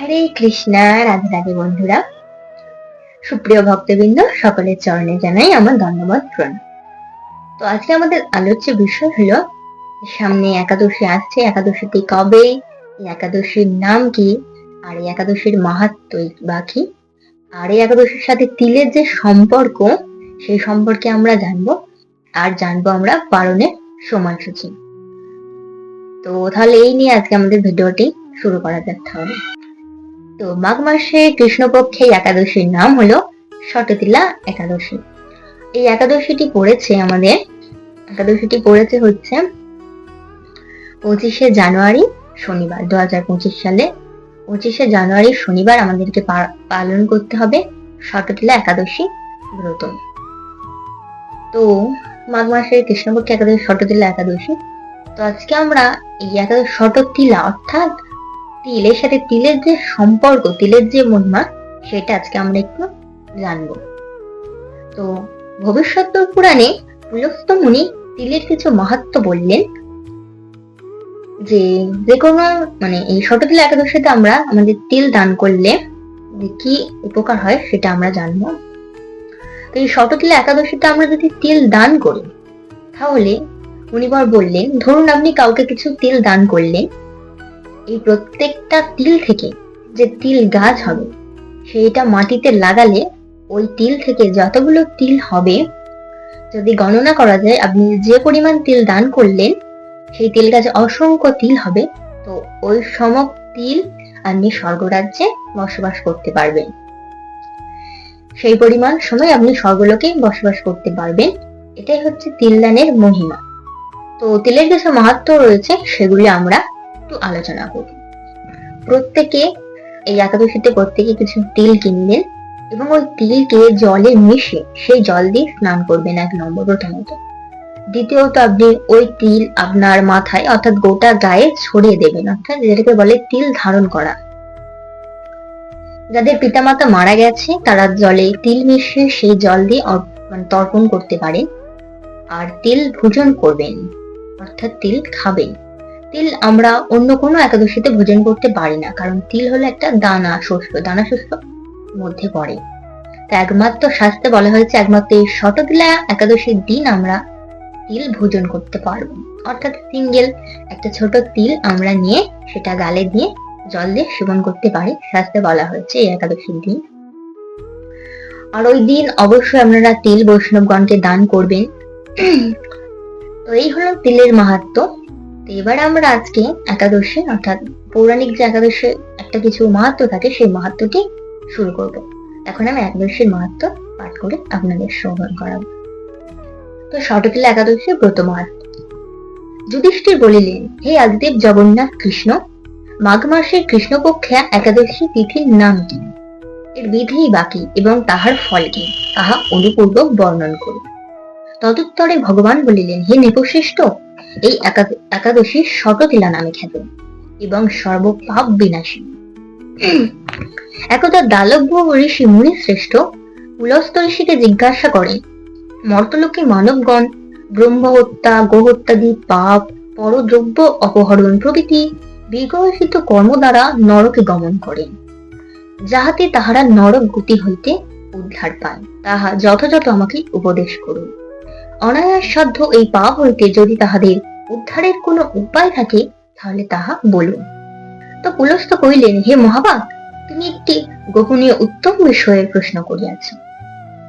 হরে কৃষ্ণা, রাধে রাধে বন্ধুরা। সুপ্রিয় ভক্তবৃন্দ, সকলের চরণে জানাই আমার ধন্যবাদ প্রণাম। তো আজকে আমাদের আলোচ্য বিষয় হলো, সামনে একাদশী আসছে একাদশীটি কবে একাদশীর নাম কি, আর একাদশীর মাহাত্ম বা কি? আর এই একাদশীর সাথে তিলের যে সম্পর্ক, সেই সম্পর্কে আমরা জানব, আর জানব আমরা পালনের সময়সূচি। তো তাহলে এই নিয়ে আজকে আমাদের ভিডিওটি শুরু করা যাক তাহলে। তো মাঘ মাসে কৃষ্ণপক্ষে একাদশীর নাম হলো শততিলা একাদশী। এই একাদশীটি পড়েছে আমাদের, একাদশীটি পড়েছে হচ্ছে পঁচিশে জানুয়ারি শনিবার, দু হাজার পঁচিশ সালে। পঁচিশে জানুয়ারি শনিবার আমাদেরকে পালন করতে হবে শততিলা একাদশী ব্রত। তো মাঘ মাসে কৃষ্ণপক্ষে একাদশী, শততিলা একাদশী। তো আজকে আমরা এই একাদশ, শততিলা অর্থাৎ তিল এর সাথে তিলের যে সম্পর্ক, তিলের যে মহিমা, সেটা আজকে আমরা একটু জানব। তো ভবিষ্যৎ পুরাণে পুলস্ত মুনি তিলের কিছু মাহাত্ম বললেন যে যে কোনো মানে এই শততিল একাদশীতে আমরা আমাদের তিল দান করলে যে কি উপকার হয় সেটা আমরা জানব। তো এই শততিল একাদশীতে আমরা যদি তিল দান করি, তাহলে উনিবার বললেন, ধরুন আপনি কাউকে কিছু তিল দান করলেন এই প্রত্যেকটা তিল থেকে যে তিল গাছ হবে, সেইটা মাটিতে লাগালে ওই তিল থেকে যতগুলো তিল হবে, যদি গণনা করা যায়, আপনি যে পরিমাণ তিল দান করলেন, সেই তিল গাছে অসংখ্য তিল হবে, তো ওই সম তিল আপনি স্বর্গরাজ্যে বসবাস করতে পারবেন। সেই পরিমাণ সময় আপনি স্বর্গলোকে বসবাস করতে পারবেন, এটাই হচ্ছে তিল দানের মহিমা। তো তিলের কিছু মাহাত্ম রয়েছে, সেগুলি আমরা একটু আলোচনা করব প্রত্যেকে এই একাদশীতে প্রত্যেকে কিছু তিল কিনলেন এবং ওই তিলকে জলে মিশে সেই জল দিয়ে স্নান করবেন এক নম্বর প্রথমত। দ্বিতীয়ত আপনি ওই তিল আপনার মাথায় অর্থাৎ গোটা গায়ে ছড়িয়ে দেবেন, অর্থাৎ যেটাকে বলে তিল ধারণ করা। যাদের পিতামাতা মারা গেছে, তারা জলে তিল মিশিয়ে সেই জল দিয়ে মানে তর্পণ করতে পারেন। আর তিল ভোজন করবেন, অর্থাৎ তিল খাবেন। তিল আমরা অন্য কোনো একাদশীতে ভোজন করতে পারি না, কারণ তিল হলো একটা দানা শস্য দানা শস্য মধ্যে পড়ে। তা একমাত্র শাস্ত্রে বলা হয়েছে, একমাত্র এই শততিলা একাদশীর দিন আমরা তিল ভোজন করতে পারব। অর্থাৎ সিঙ্গেল একটা ছোট তিল আমরা নিয়ে সেটা গালে দিয়ে জল দিয়ে সেবন করতে পারি, শাস্ত্রে বলা হয়েছে এই একাদশীর দিন। আর ওই দিন অবশ্যই আপনারা তিল বৈষ্ণবগণকে দান করবেন। তো এই হলো তিলের মাহাত্ম। এবার আমরা আজকে একাদশী, অর্থাৎ পৌরাণিক যে একাদশী, একটা কিছু মাহাত্ম থাকে, সেই মাহাত্মটি শুরু করব। এখন আমি একাদশীর মাহাত্ম পাঠ করে আপনাদের শ্রবণ করাবো। তো শতকিলা একাদশী ব্রত মাহাত্ম। যুধিষ্ঠির বলিলেন, হে আদিদেব জগন্নাথ কৃষ্ণ, মাঘ মাসের কৃষ্ণপক্ষে একাদশী তিথির নাম কি? এর বিধি বাকি এবং তাহার ফল কি? তাহা অনুপূর্বক বর্ণন করুন। তদুত্তরে ভগবান বলিলেন, হে নৃপশ্রেষ্ঠ এই একা- একাদশী শততিলা নামে খ্যাত এবং সর্বপাপ বিনাশী। একদা দালব্য ঋষি মুনি শ্রেষ্ঠ পুলস্ত ঋষিকে জিজ্ঞাসা করেন মর্তলোকে মানবগণ ব্রহ্ম হত্যা গোহত্যাদি, পাপ, পরদ্রব্য অপহরণ প্রভৃতি বিগহিত কর্ম দ্বারা নরকে গমন করেন যাহাতে তাহারা নরক গতি হইতে উদ্ধার পায়। তাহা যথাযথ আমাকে উপদেশ করুন। অনায়াস সাধ্য এই পাপ হইতে যদি তাহাদের উদ্ধারের কোনো উপায় থাকে, তাহলে তাহা বলুন। তো পুলস্ত কহিলেন, হে মহাবাগ তুমি একটি গোপনীয় উত্তম বিষয়ে প্রশ্ন করিয়াছ।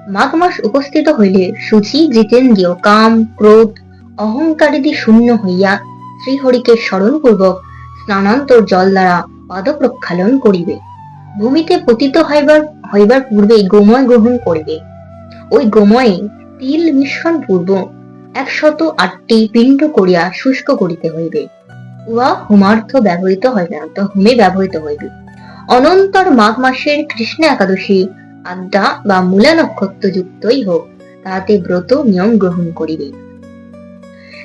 মাঘ মাস উপস্থিত হইলে সুচি, জিতেন্দ্রীয় কাম, ক্রোধ অহংকারিদি শূন্য হইয়া শ্রীহরিকে স্মরণ পূর্বক স্নানান্তর জল দ্বারা পাদ প্রক্ষালন করিবে। ভূমিতে পতিত হইবার হইবার পূর্বেই গোময় গ্রহণ করিবে। ওই গোময়ে তিল মিশ্রণ পূর্ব। একশত আটটি পিণ্ড করিয়া শুষ্ক করিতে হইবে। উহা হোমার্থ ব্যবহৃত হইবে না তো হোমে ব্যবহৃত হইবে। অনন্তর মাঘ মাসের কৃষ্ণ একাদশী আড্ডা বা মূলা নক্ষত্র যুক্তই হোক, তাহাতে ব্রত নিয়ম গ্রহণ করিবে।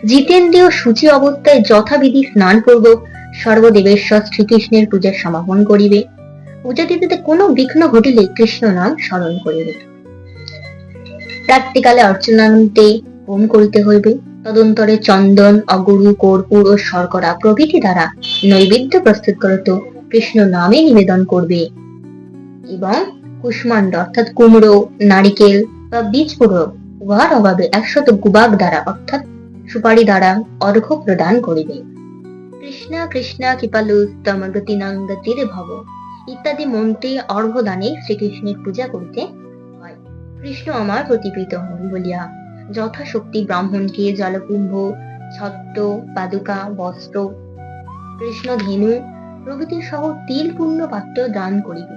জিতেন্দ্রীয় সূচি অবস্থায় যথাবিধি স্নান পূর্বক সর্বদেবেশ্বর শ্রীকৃষ্ণের পূজার সমাপন করিবে। পূজা দিতে কোনো বিঘ্ন ঘটিলে কৃষ্ণ নাম স্মরণ করিবে। রাত্রিকালে অর্চনান্তে হোম করিতে হইবে। তদন্তরে চন্দন, অগুরু, কর্পূর ও শর্করা প্রভৃতি দ্বারা নৈবেদ্য প্রস্তুত করিত কৃষ্ণ নামে নিবেদন করবে। এবং কুষ্মাণ্ড অর্থাৎ কুমড়ো, নারিকেল বা বীজ পূরক উহার অভাবে একশত গুবাক দ্বারা অর্থাৎ সুপারি দ্বারা অর্ঘ্য প্রদান করিবে। কৃষ্ণা কৃষ্ণা কৃপালু তমগতিনাং গতির ভব ইত্যাদি মন্ত্রে অর্ঘ্য দানে শ্রীকৃষ্ণের পূজা করিতে কৃষ্ণ আমার প্রতিপিত হন বলিয়া যথাশক্তি ব্রাহ্মণকে জলকুম্ভ, ছত্র, পাদুকা, বস্ত্র, কৃষ্ণ ধেনু প্রভৃতি সহ তিল পূর্ণ পাত্র দান করিবে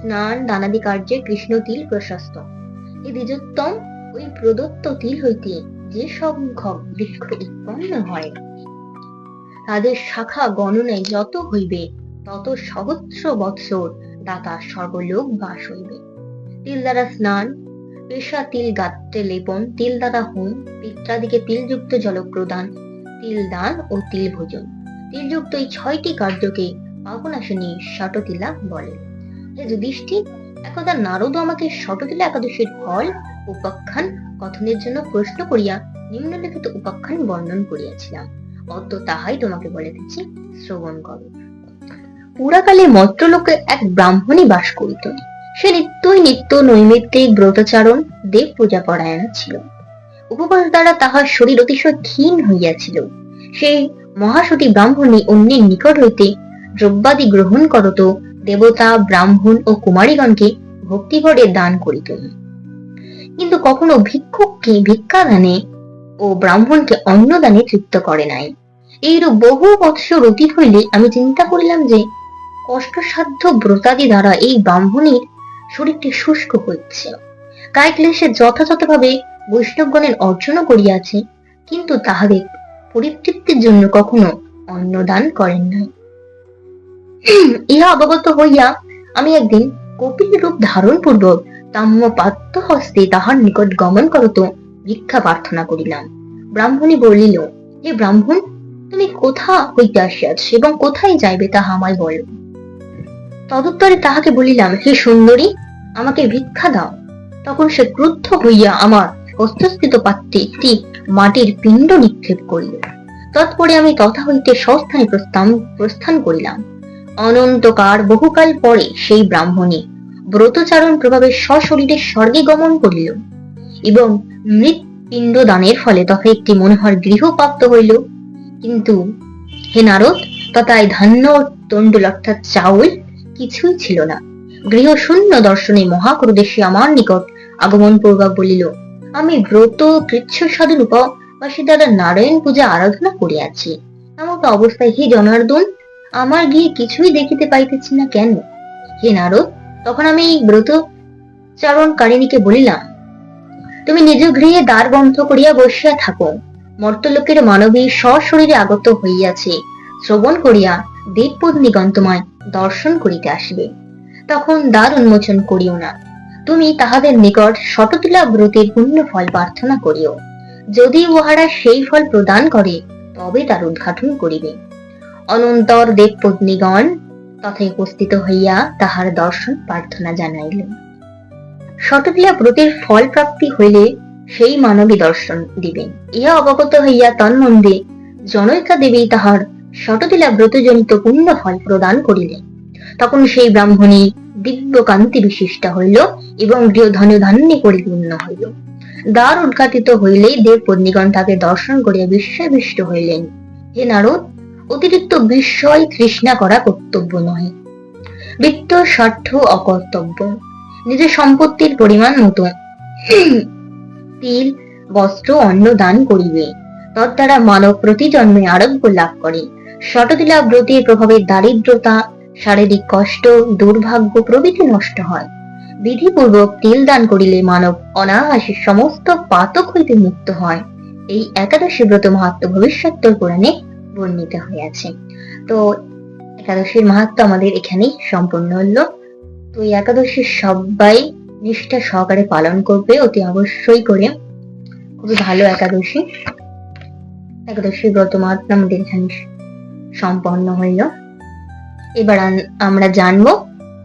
স্নান দানাদি কার্যে কৃষ্ণ তিল প্রশস্ত। এই দ্বিজোত্তম ওই প্রদত্ত তিল হইতে যে সংখ্যক বৃক্ষ উৎপন্ন হয়। তাদের শাখা গণনায় যত হইবে, তত সহস্র বৎসর দাতা সর্বলোক বাস হইবে। তিল দ্বারা স্নান পেশা তিল গাত্রে লেপন, তিল দ্বারা হোম, পিত্রাদিকে তিলযুক্ত জল প্রদান তিল দান ও তিল ভোজন। তিলযুক্ত এই ছয়টি কার্যকে পাবনাশনী ষটতিলা বলে। হে যুধিষ্ঠির, একদা নারদ আমাকে ষটতিলা একাদশীর ফল, উপাখ্যান, কথনের জন্য প্রশ্ন করিয়া নিম্নলিখিত উপাখ্যান বর্ণন করিয়াছিলাম। অত তাহাই তোমাকে বলিতেছি শ্রবণ করো। পুরাকালে মত্রলোকে এক ব্রাহ্মণী বাস করিত। সে নিত্যই নিত্য নৈমিত্তিক ব্রতচারণ দেব পূজা পরায়ণা ছিল। উপবাস দ্বারা তাহার শরীর অতিশয় ক্ষীণ হইয়াছিল। সেই মহাসতী ব্রাহ্মণী অন্যের নিকট হইতে দ্রব্যাদি গ্রহণ করত দেবতা, ব্রাহ্মণ ও কুমারীগণকে ভক্তিভরে দান করিত। কিন্তু কখনো ভিক্ষুককে ভিক্ষা দানে ও ব্রাহ্মণকে অন্নদানে তৃপ্ত করে নাই। এইরূপ বহু বৎসর অতীত হইলে আমি চিন্তা করিলাম যে কষ্টসাধ্য ব্রতাদি দ্বারা এই ব্রাহ্মণীর শরীরটি শুষ্ক হচ্ছে। কায় ক্লেশে যথাযথভাবে বৈষ্ণবগণের অর্জন করিয়াছে, কিন্তু তাহাদের পরিতৃপ্তির জন্য কখনো অন্নদান করেন নাই। ইহা অবগত হইয়া আমি একদিন কপিল রূপ ধারণ পূর্বক তাম্য পাত্র হস্তে তাহার নিকট গমন করত, ভিক্ষা প্রার্থনা করিলাম। ব্রাহ্মণী বলিল, হে ব্রাহ্মণ, তুমি কোথা হইতে আসিয়াছ এবং কোথায় যাইবে তাহা আমায় বলো। তদুত্তরে তাহাকে বলিলাম, হে সুন্দরী, আমাকে ভিক্ষা দাও। তখন সে ক্রুদ্ধ হইয়া আমার হস্তস্থিত পাত্রে একটি মাটির পিণ্ড নিক্ষেপ করিল। তৎপরে আমি তথা হইতে সস্থানে প্রস্থান প্রস্থান করিলাম। অনন্তকার বহুকাল পরে সেই ব্রাহ্মণী ব্রতচারণ প্রভাবে সশরীরে স্বর্গে গমন করিল এবং মৃত পিণ্ড দানের ফলে তথা একটি মনোহর গৃহ প্রাপ্ত হইল। কিন্তু হে নারদ, তথায় ধান্য তণ্ডুল অর্থাৎ চাউল কিছুই ছিল না। গৃহ শূন্য দর্শনে মহাক্রোধেশী আমার নিকট আগমন পূর্বক বলিল, আমি ব্রত, কৃচ্ছ সাধন, উপবাসী দ্বারা নারায়ণ পূজা আরাধনা করিয়াছি। এমন অবস্থায় হে জনার্দন, আমার গিয়ে কিছুই দেখিতে পাইতেছি না কেন? হে নারদ, তখন আমি এই ব্রত চারণকারিণীকে বলিলাম, তুমি নিজ গৃহে দ্বার বন্ধ করিয়া বসিয়া থাকো। মর্তলোকের মানবী সশরীরে আগত হইয়াছে। শ্রবণ করিয়া দেবপত্নীগণ তোমায় দর্শন করিতে আসবে। তখন দ্বার উন্মোচন করিও না। তুমি তাহাদের নিকট শততুলা ব্রতের পুণ্য ফল প্রার্থনা করিও। যদি উহারা সেই ফল প্রদান করে, তবে তার উদ্ঘাটন করিবে। অনন্তর দেবপত্নীগণ তথায় উপস্থিত হইয়া তাহার দর্শন প্রার্থনা জানাইল শততুলা ব্রতের ফল প্রাপ্তি হইলে সেই মানবী দর্শন দিবেন। ইহা অবগত হইয়া তন্মন্দে জনৈকা দেবী তাহার শততিলা ব্রতজনিত পুণ্য ফল প্রদান করিলেন। তখন সেই ব্রাহ্মণী দিব্য কান্তি বিশিষ্টা হইল এবং গৃহ ধন ধান্যে পরিপূর্ণ হইল। দ্বার উদ্ঘাটিত হইলেই দেব পত্নীগণ তাকে দর্শন করিয়া বিশ্বাবিষ্ট হইলেন। হে নারদ, অতিরিক্ত বিস্ময় তৃষ্ণা করা কর্তব্য নহে। বৃত্ত, স্বার্থ, অকর্তব্য নিজের সম্পত্তির পরিমাণ মতো তিল, বস্ত্র, অন্ন দান করিবে। তদ্বারা মানব প্রতি জন্মে আরোগ্য লাভ করে। শততিলা ব্রতের প্রভাবে দারিদ্রতা, শারীরিক কষ্ট, দুর্ভাগ্য প্রভৃতি নষ্ট হয়। বিধিপূর্বক তিল দান করিলে মানব অনায়াসে সমস্ত পাতক হইতে মুক্ত হয়। এই একাদশী ব্রত মাহাত্ম ভবিষ্যত্তর পুরাণে বর্ণিত হইয়াছে। তো একাদশীর মাহাত্ম আমাদের এখানেই সম্পূর্ণ হলো। তো এই একাদশী সবাই নিষ্ঠা সহকারে পালন করবে, অতি অবশ্যই করে। খুবই ভালো একাদশী। একাদশী ব্রত মাহাত্ম আমাদের এখানে সম্পন্ন হইল। এবার আমরা জানব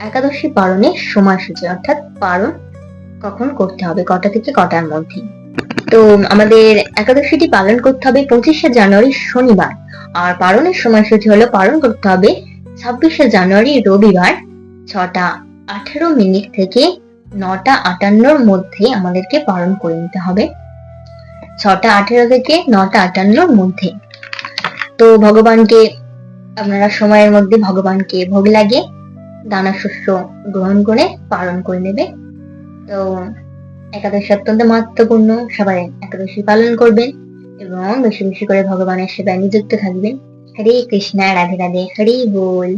একাদশী পালনের সময়সূচি, অর্থাৎ পালন কখন করতে হবে, কটা থেকে কটার মধ্যে? তো আমাদের একাদশীটি পালন করতে হবে পঁচিশে জানুয়ারি শনিবার, আর পালনের সময়সূচি হলো পালন করতে হবে ছাব্বিশে জানুয়ারি রবিবার, ছটা আঠেরো মিনিট থেকে নটা আটান্নর মধ্যে আমাদেরকে পালন করে নিতে হবে। ছটা আঠেরো থেকে নটা আটান্নর মধ্যে। তো ভগবানকে আপনারা সময়ের মধ্যে ভগবানকে ভোগ লাগে দানা শস্য গ্রহণ করে পালন করে নেবে তো একাদশী অত্যন্ত মাহাত্মপূর্ণ সবাই একাদশী পালন করবেন এবং বেশি বেশি করে ভগবানের সেবায় নিযুক্ত থাকবেন। হরে কৃষ্ণা, রাধে রাধে, হরে বল।